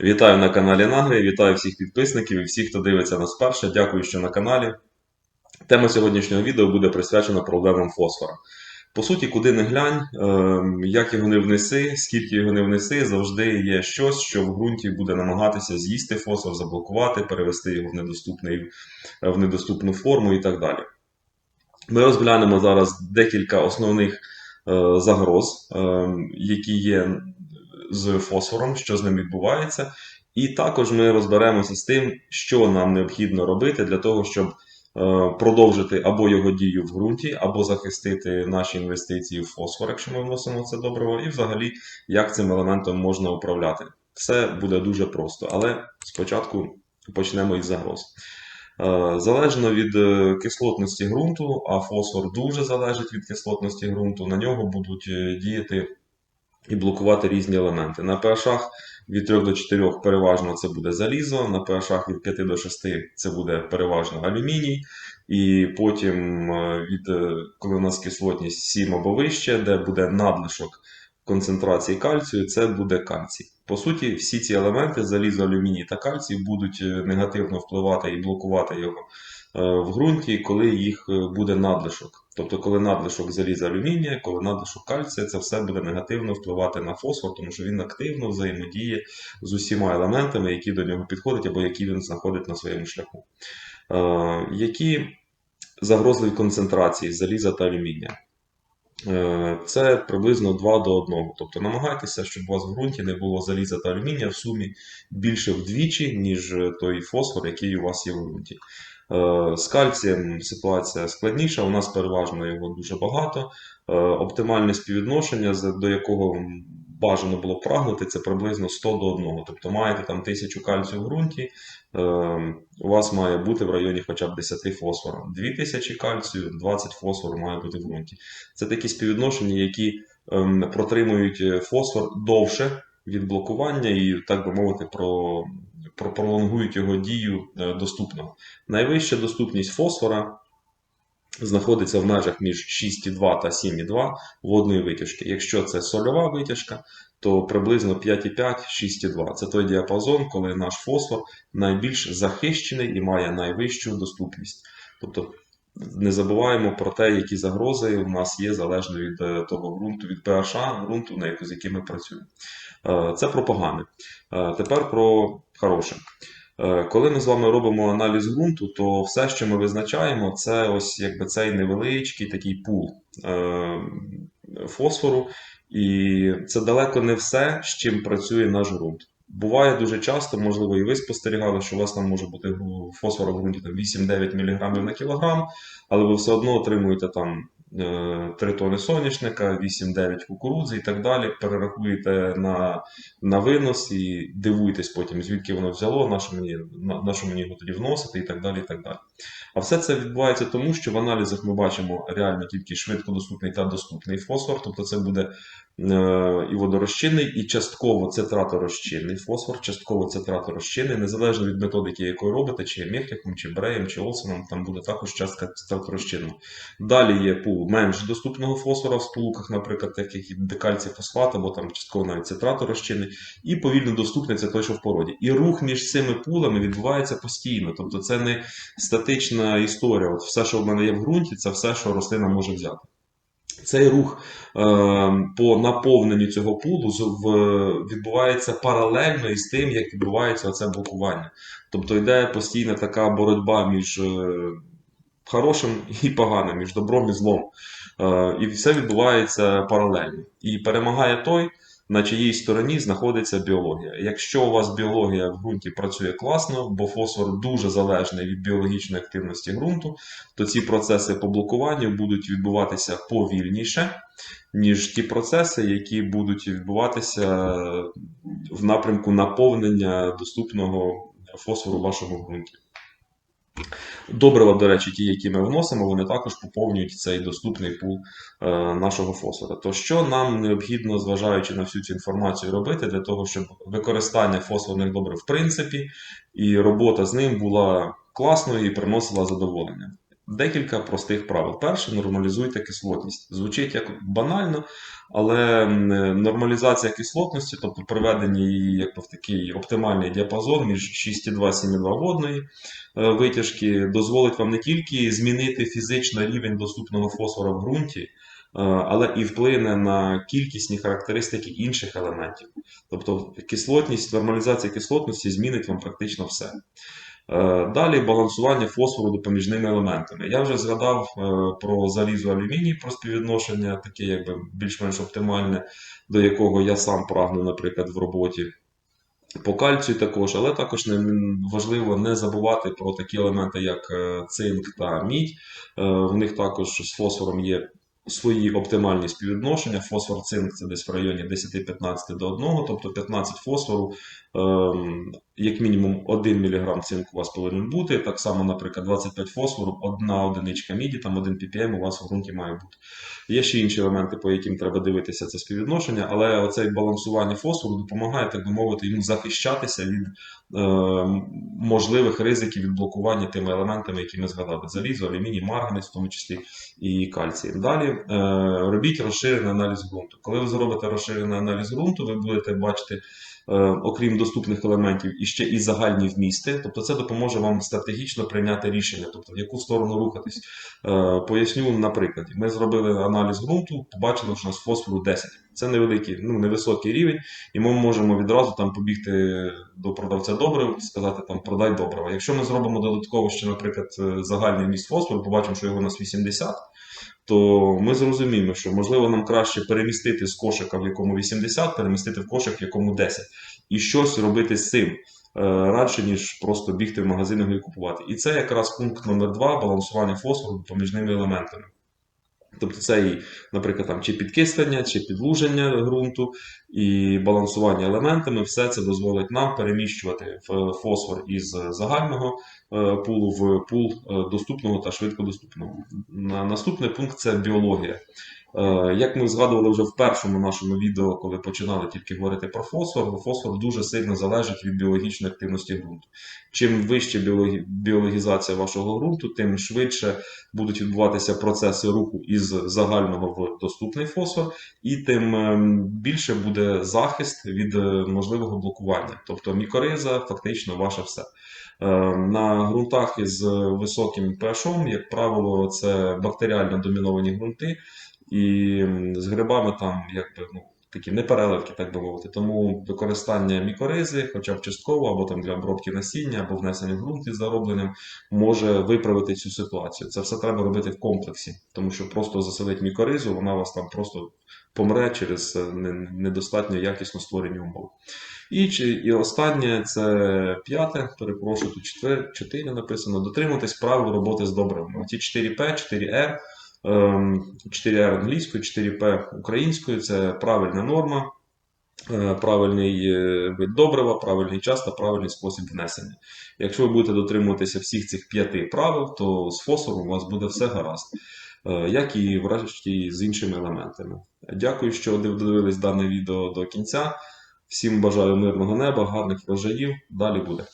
Вітаю на каналі Нагри, вітаю всіх підписників і всіх, хто дивиться нас вперше. Дякую, що на каналі. Тема сьогоднішнього відео буде присвячена проблемам фосфора. По суті, куди не глянь, ем, як його не внеси, скільки його не внеси, завжди є щось, що в ґрунті буде намагатися з'їсти фосфор, заблокувати, перевести його в, недоступний, в недоступну форму і так далі. Ми розглянемо зараз декілька основних е, загроз, ем, які є з фосфором, що з ним відбувається. І також ми розберемося з тим, що нам необхідно робити для того, щоб е, продовжити або його дію в ґрунті, або захистити наші інвестиції в фосфор, якщо ми вносимо це добриво, і взагалі як цим елементом можна управляти. Все буде дуже просто, але спочатку почнемо із загроз. Е, Залежно від е, кислотності ґрунту, а фосфор дуже залежить від кислотності ґрунту, на нього будуть діяти і блокувати різні елементи. На pH від 3 до 4 переважно це буде залізо, на pH від 5 до 6 це буде переважно алюміній. І потім, е, від, е, коли у нас кислотність 7 або вище, де буде надлишок концентрації кальцію, це буде кальцій. По суті, всі ці елементи залізо, алюміній та кальцій будуть е, негативно впливати і блокувати його е, в ґрунті, коли їх е, буде надлишок. Тобто, коли надлишок заліза алюмінія, коли надлишок кальція, це все буде негативно впливати на фосфор, тому що він активно взаємодіє з усіма елементами, які до нього підходять або які він знаходить на своєму шляху. Які загрозливі концентрації заліза та алюмінія? Е, Це приблизно 2 до 1. Тобто намагайтеся, щоб у вас в ґрунті не було заліза та алюмінія в сумі більше вдвічі, ніж той фосфор, який у вас є в ґрунті. Е, З кальцієм ситуація складніша, у нас переважно його дуже багато. Е, Оптимальне співвідношення, до якого бажано було прагнути, це приблизно 100 до 1. Тобто маєте там 1000 кальцію в ґрунті, е, у вас має бути в районі хоча б 10 фосфора. 2000 кальцію, 20 фосфору має бути в ґрунті. Це такі співвідношення, які ем, протримують е, фосфор довше від блокування і, так би мовити, про, про пролонгують його дію е, доступного. Найвища доступність фосфора знаходиться в межах між 6,2 та 7,2 водної витяжки. Якщо це сольова витяжка, то приблизно 5,5-6,2. Це той діапазон, коли наш фосфор найбільш захищений і має найвищу доступність. Тобто не забуваємо про те, які загрози у нас є залежно від е, того ґрунту, від pH ґрунту, на яку- з яким ми працюємо. Е, Це про погане. Е, Тепер про хороше. Е, Коли ми з вами робимо аналіз ґрунту, то все, що ми визначаємо, це ось якби цей невеличкий такий пул е, фосфору, і це далеко не все, з чим працює наш ґрунт. Буває дуже часто, можливо, і ви спостерігали, що у вас там може бути фосфору в ґрунті 8-9 мг на кілограм, але ви все одно отримуєте там 3 тони соняшника, 8-9 кукурудзи і так далі. Перерахуєте на, на винос і дивуєтесь потім, звідки воно взяло, на що мені, на, що мені його тоді вносити і так далі. і так далі. А все це відбувається тому, що в аналізах ми бачимо реально тільки швидкодоступний та доступний фосфор, тобто це буде е, і водорозчинний, і частково цитраторозчинний фосфор, частково цитраторозчинний, незалежно від методики, якою робите, чи мехліхом, чи бреєм, чи олсеном, там буде також частка цитраторозчинного. Далі є пул менш доступного фосфора в сполуках, наприклад, таких як декальцій фосфат, або там частково навіть цитраторозчинний, і повільно доступний це той, що в породі. І рух між цими пулами відбувається постійно. Тобто це не статична історія. От все, що в мене є в ґрунті, це все, що рослина може взяти. Цей рух е, по наповненню цього пулу відбувається паралельно із тим, як відбувається це блокування. Тобто йде постійна така боротьба між е, хорошим і поганим, між добром і злом. Е, і все відбувається паралельно. І перемагає той, на чиїй стороні знаходиться біологія. Якщо у вас біологія в ґрунті працює класно, бо фосфор дуже залежний від біологічної активності ґрунту, то ці процеси по блокуванню будуть відбуватися повільніше, ніж ті процеси, які будуть відбуватися в напрямку наповнення доступного фосфору в вашому ґрунті. Добрива, до речі, ті, які ми вносимо, вони також поповнюють цей доступний пул е, нашого фосфора. То що нам необхідно, зважаючи на всю цю інформацію, робити для того, щоб використання фосфорних добрив в принципі і робота з ним була класною і приносила задоволення? Декілька простих правил. Перше, нормалізуйте кислотність. Звучить як банально, але нормалізація кислотності, тобто приведення її якби, в такий оптимальний діапазон між 6,2-7,2 водної е, витяжки, дозволить вам не тільки змінити фізично рівень доступного фосфора в ґрунті, е, але і вплине на кількісні характеристики інших елементів. Тобто кислотність, нормалізація кислотності змінить вам практично все. Е, Далі балансування фосфору допоміжними елементами. Я вже згадав е, про залізо алюміній, про співвідношення, таке якби більш-менш оптимальне, до якого я сам прагну, наприклад, в роботі. По кальцію також, але також важливо не забувати про такі елементи, як е, цинк та мідь. В них також з фосфором є свої оптимальні співвідношення. Фосфор цинк це десь в районі 10-15 до 1, тобто 15 фосфору, ем, як мінімум 1 мг цинку у вас повинен бути. Так само, наприклад, 25 фосфору, одна одиничка міді, там 1 ppm у вас в ґрунті має бути. Є ще інші елементи, по яким треба дивитися це співвідношення, але оце балансування фосфору допомагає, так би мовити, йому захищатися від е, можливих ризиків від блокування тими елементами, які ми згадали: залізо, алюміній, марганець, в тому числі і кальцій. Далі е, робіть розширений аналіз ґрунту. Коли ви зробите розширений аналіз ґрунту, ви будете бачити. Е, Окрім доступних елементів, і ще і загальні вмісти, тобто це допоможе вам стратегічно прийняти рішення, тобто в яку сторону рухатись. Е, Поясню на прикладі. Ми зробили аналіз ґрунту, побачили, що у нас фосфору 10. Це невеликий, ну невисокий рівень, і ми можемо відразу там побігти до продавця добрив, сказати там продай добрива. Якщо ми зробимо додатково ще, наприклад, е, загальний вміст фосфору, побачимо, що його у нас 80, то ми зрозуміємо, що можливо нам краще перемістити з кошика, в якому 80, перемістити в кошик, в якому 10, і щось робити з цим. е, Радше, ніж просто бігти в магазин і купувати. І це якраз пункт номер два балансування фосфору ними елементами. Тобто це і, наприклад, там, чи підкислення, чи підлуження ґрунту, і балансування елементами, все це дозволить нам переміщувати фосфор із загального е, пулу в пул е, доступного та швидкодоступного. На- Наступний пункт це біологія. Е, Як ми згадували вже в першому нашому відео, коли починали тільки говорити про фосфор, фосфор дуже сильно залежить від біологічної активності ґрунту. Чим вища біологізація вашого ґрунту, тим швидше будуть відбуватися процеси руху із загального в доступний фосфор, і тим ем, більше буде захист від е, можливого блокування. Тобто мікориза фактично ваше все. Е, На ґрунтах із високим pH, як правило, це бактеріально доміновані ґрунти, і з грибами там якби ну. Такі непереливки, так би мовити. Тому використання мікоризи, хоча б частково, або там для обробки насіння, або внесення в ґрунт із заробленням, може виправити цю ситуацію. Це все треба робити в комплексі, тому що просто заселить мікоризу, вона вас там просто помре через е, недостатньо якісно створені умови. І, чи- і останнє це п'яте, перепрошую, тут чотири, написано. Дотримуватись правил роботи з добривами. Ці 4П, 4Р, ем, 4Р англійською, 4П українською це правильна норма, е, правильний е, вид добрива, правильний час та правильний спосіб внесення. Якщо ви будете дотримуватися всіх цих п'яти правил, то з фосфором у вас буде все гаразд, е, як і врешті з іншими елементами. Дякую, що додивились дане відео до кінця. Всім бажаю мирного неба, гарних врожаїв. Далі буде.